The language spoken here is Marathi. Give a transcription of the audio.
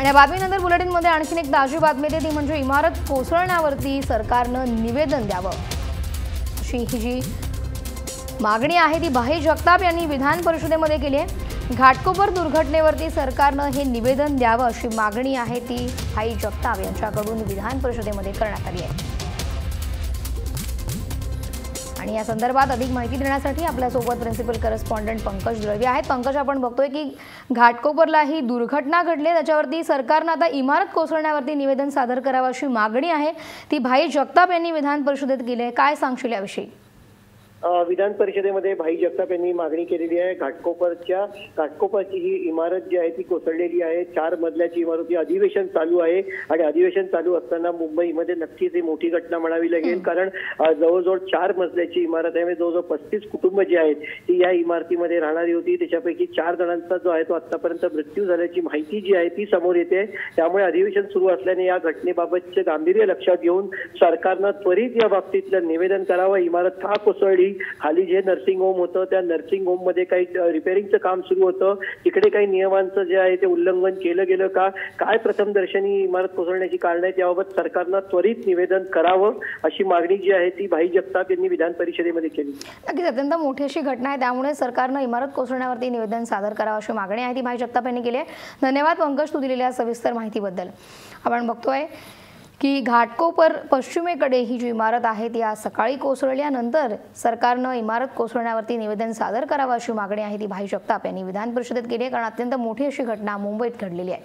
आणि या बातमीनंतर बुलेटिनमध्ये आणखीन एक ताजी बातमी येते ती म्हणजे इमारत कोसळण्यावरती सरकारनं निवेदन द्यावं. अशी ही जी मागणी आहे ती भाई जगताप यांनी विधान परिषदेमध्ये केली आहे. घाटकोपर दुर्घटनेवरती सरकारनं हे निवेदन द्यावं अशी मागणी आहे ती भाई जगताप यांच्याकडून विधान परिषदेमध्ये करण्यात आली आहे. आणि या संदर्भात अधिक माहिती देण्यासाठी आपल्यासोबत प्रिन्सिपल करस्पॉन्डंट पंकज द्रव्य आहेत. पंकज आपण बघतोय की घाटकोपरला ही दुर्घटना घडली त्याच्यावरती सरकारनं आता इमारत कोसळण्यावरती निवेदन सादर करावं अशी मागणी आहे. ती भाई जगताप यांनी विधान परिषदेत केली आहे. काय सांगशील याविषयी? विधान परिषदेमध्ये भाई जगताप यांनी मागणी केलेली आहे. घाटकोपरच्या घाटकोपरची ही इमारत जी आहे ती कोसळलेली आहे. चार मजल्याची इमारत अधिवेशन चालू आहे आणि अधिवेशन चालू असताना मुंबईमध्ये नक्कीच ही मोठी घटना म्हणावी लागेल. कारण जवळजवळ चार मजल्याची इमारत आहे. म्हणजे जवळजवळ पस्तीस कुटुंब जी आहेत ती या इमारतीमध्ये राहणारी होती. त्याच्यापैकी चार जणांचा जो आहे तो आतापर्यंत मृत्यू झाल्याची माहिती जी आहे ती समोर येते. त्यामुळे अधिवेशन सुरू असल्याने या घटनेबाबतचे गांभीर्य लक्षात घेऊन सरकारनं त्वरित या बाबतीतलं निवेदन करावं. इमारत का कोसळली? खाली जे नर्सिंग होम होतं त्या नर्सिंग होममध्ये काही रिपेअरिंगचं काम सुरू होतं. तिकडे काही नियमांचं जे आहे ते उल्लंघन केलं गेलं का? काय प्रथमदर्शनी इमारत कोसळण्याची कारण आहेत याबाबत सरकारनं त्वरित निवेदन करावं अशी मागणी जी आहे ती भाई जगताप यांनी विधान परिषदेमध्ये केली. नक्कीच अत्यंत मोठी अशी घटना आहे. त्यामुळे सरकारनं इमारत कोसळण्यावरती निवेदन सादर करावं अशी मागणी आहे. ती भाई जगताप यांनी केली आहे. धन्यवाद पंकज तू दिलेल्या सविस्तर माहितीबद्दल. आपण बघतोय की घाटकोपर पश्चिमेकडे ही जी इमारत आहे ती आज सकाळी कोसळल्यानंतर सरकारनं इमारत कोसळण्यावरती निवेदन सादर करावं अशी मागणी आहे. ती भाई जगताप यांनी विधान परिषदेत केली आहे कारण अत्यंत मोठी अशी घटना मुंबईत घडलेली आहे.